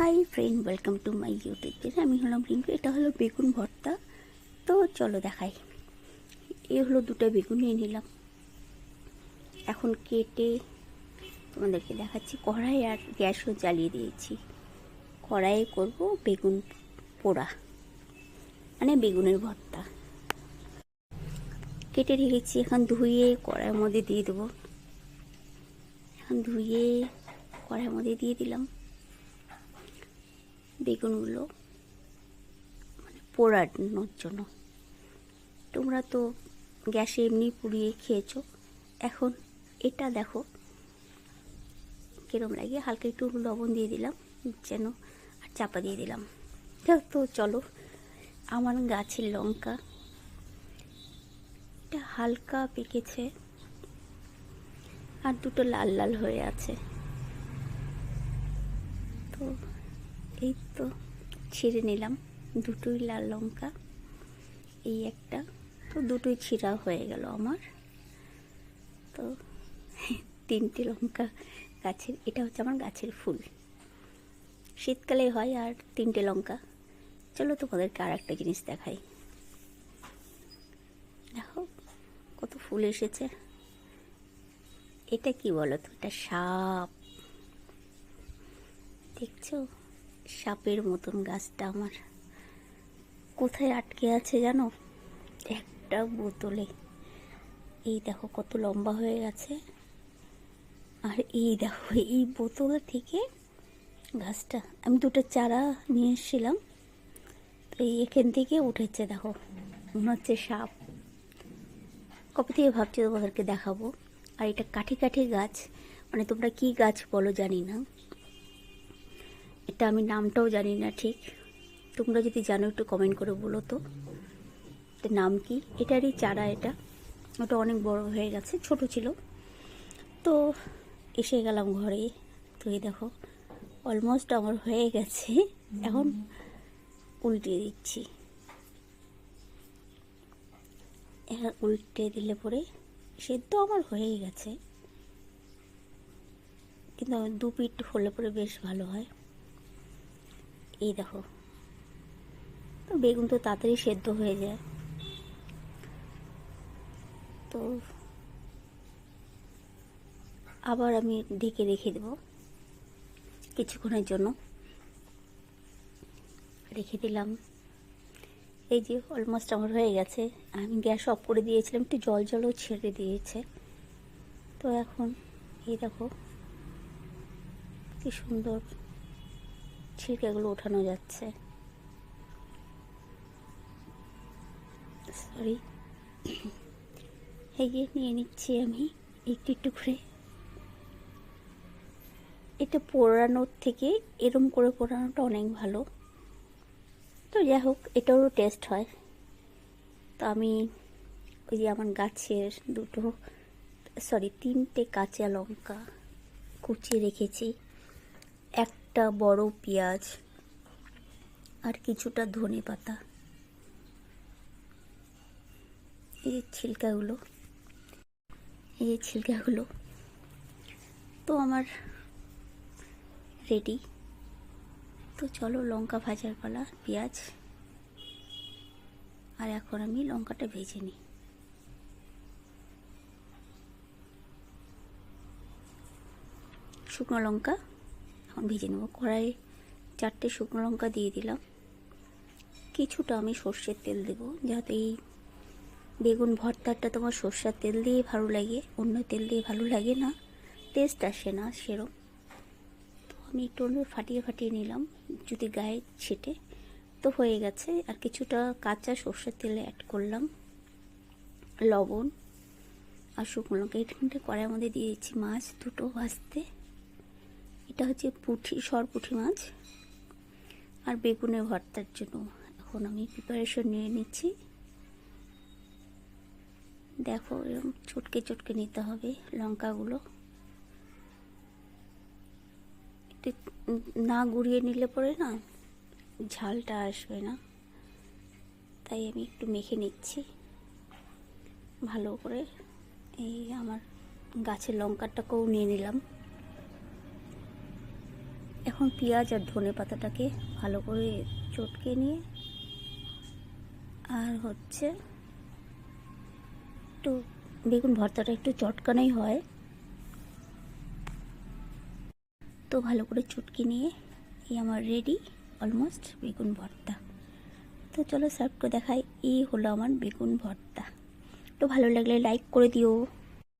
Hi friend welcome to my YouTube channel আমি হলাম রিঙ্কু, এটা হলো বেগুন ভর্তা। তো চলো দেখাই। এ হলো দুটো বেগুন নিয়ে নিলাম। এখন কেটে তোমাদেরকে দেখাচ্ছি। কড়াই আর গ্যাসও জ্বালিয়ে দিয়েছি। কড়াইয়ে করব বেগুন পোড়া মানে বেগুনের ভর্তা। কেটে রেখেছি, এখন ধুয়ে কড়াইয়ের মধ্যে দিয়ে দেবো। এখন ধুয়ে কড়াইয়ের মধ্যে দিয়ে দিলাম। বেগুনগুলো মানে পোড়ানোর জন্য। তোমরা তো গ্যাসে এমনি পুড়িয়ে খেয়েছো। এখন এটা দেখো। কিরম লাগে? হালকা একটু লবণ দিয়ে দিলাম, যেন আর চাপা দিয়ে দিলাম। তো, চলো। আমার গাছের লঙ্কা। এটা হালকা পেকেছে। আর দুটো লাল লাল হয়ে আছে। তো এই তো ছিঁড়ে নিলাম। দুটোই লাল লঙ্কা, এই একটা। তো দুটোই ছিঁড়া হয়ে গেল আমার। তো তিনটে লঙ্কা গাছের, এটা হচ্ছে আমার গাছের ফুল। শীতকালে হয় আর তিনটে লঙ্কা। চলো তোমাদেরকে আর একটা জিনিস দেখাই। দেখো, কত ফুল এসেছে। এটা কি বলো তো? এটা সাপ। দেখছ? সাপের মতন গাছটা আমার। কোথায় আটকে আছে জানো? একটা বোতলে। এই দেখো কত লম্বা হয়ে গেছে। আর এই দেখো, এই বোতল থেকে গাছটা, আমি দুটো চারা নিয়ে এসেছিলাম। তো এই এখান থেকে উঠেছে দেখো, মনে হচ্ছে সাপ। কবে থেকে ভাবছি তোমাদেরকে দেখাবো। আর এটা কাঠি কাঠি গাছ। মানে তোমরা কি গাছ বলো জানি না। এটা আমি নামটাও জানি না ঠিক। তোমরা যদি জানো, একটু কমেন্ট করে বলো তো। নাম কি? এটারই চারা এটা। ওটা অনেক বড় হয়ে গেছে, ছোট ছিল। তো এসে গেলাম ঘরে। তো এই দেখো অলমোস্ট আমার হয়ে গেছে। এখন উল্টিয়ে দিচ্ছি। এখন উল্টে দিলে পরে সেদ্ধ আমার হয়েই গেছে। কিন্তু আমার দু পিঠ হলে পরে বেশ ভালো হয়। এই দেখো। তো বেগুন তো তাড়াতাড়ি সেদ্ধ হয়ে যায়। তো আবার আমি ঢেকে রেখে দেব কিছুক্ষণের জন্য। রেখে দিলাম। এই যে অলমোস্ট আমার হয়ে গেছে। আমি গ্যাস অফ করে দিয়েছিলাম, একটু জল জলও ছেড়ে দিয়েছে। তো এখন এই দেখো, কি সুন্দর। ছিলকাগুলো ওঠানো যাচ্ছে। সরি এগিয়ে নিয়ে নিচ্ছি আমি, একটু একটু করে। এটা পোড়ানোর থেকে এরম করে পোড়ানোটা অনেক ভালো। তো যাই হোক, এটারও টেস্ট হয়। তো আমি ওই যে আমার গাছের দুটো সরি তিনটে কাঁচা লঙ্কা কুচিয়ে রেখেছি। একটা বড় পেঁয়াজ আর কিছুটা ধনে পাতা। এই ছিলকাগুলো এই ছিলকাগুলো, তো আমার রেডি তো চলো লঙ্কা ভাজার পালা, পেঁয়াজ। আর এখন আমি লঙ্কাটা ভেজে নিই। শুকনো লঙ্কা এখন ভেজে নেব। কড়াইয়ে চারটে শুকনো লঙ্কা দিয়ে দিলাম। কিছুটা আমি সর্ষের তেল দেবো, যাতে এই বেগুন ভর্তাটা তোমার সর্ষের তেল দিয়ে ভালো লাগে, অন্য তেল দিয়ে ভালো লাগে না। টেস্ট আসে না সেরম। তো আমি একটু অন্য ফাটিয়ে ফাটিয়ে নিলাম, যদি গায়ে ছেটে। তো হয়ে গেছে, আর কিছুটা কাঁচা সর্ষের তেলে অ্যাড করলাম। লবণ আর শুকনো লঙ্কা এখানটা কড়াইয়ের মধ্যে দিয়ে দিচ্ছি মাছ দুটো ভাজতে। এটা হচ্ছে পুঁঠি, সরপুঁঠি মাছ। আর বেগুনের ভর্তার জন্য এখন আমি প্রিপারেশন নিয়ে নিচ্ছি। দেখো এরকম চটকে চটকে নিতে হবে লঙ্কাগুলো। একটু না গুঁড়িয়ে নিলে পরে না ঝালটা আসবে না। তাই আমি একটু মেখে নিচ্ছি। ভালো করে এই আমার গাছের লঙ্কাটাকেও নিয়ে নিলাম। এখন পেঁয়াজ আর ধনে পাতাটাকে ভালো করে চটকে নিয়ে, আর হচ্ছে একটু বেগুন ভর্তাটা একটু চটকানোই হয়। তো ভালো করে চটকে নিয়ে এই আমার রেডি অলমোস্ট বেগুন ভর্তা। তো চলো সার্ভ করে দেখাই, এই হলো আমার বেগুন ভর্তা। তো ভালো লাগলে লাইক করে দিও।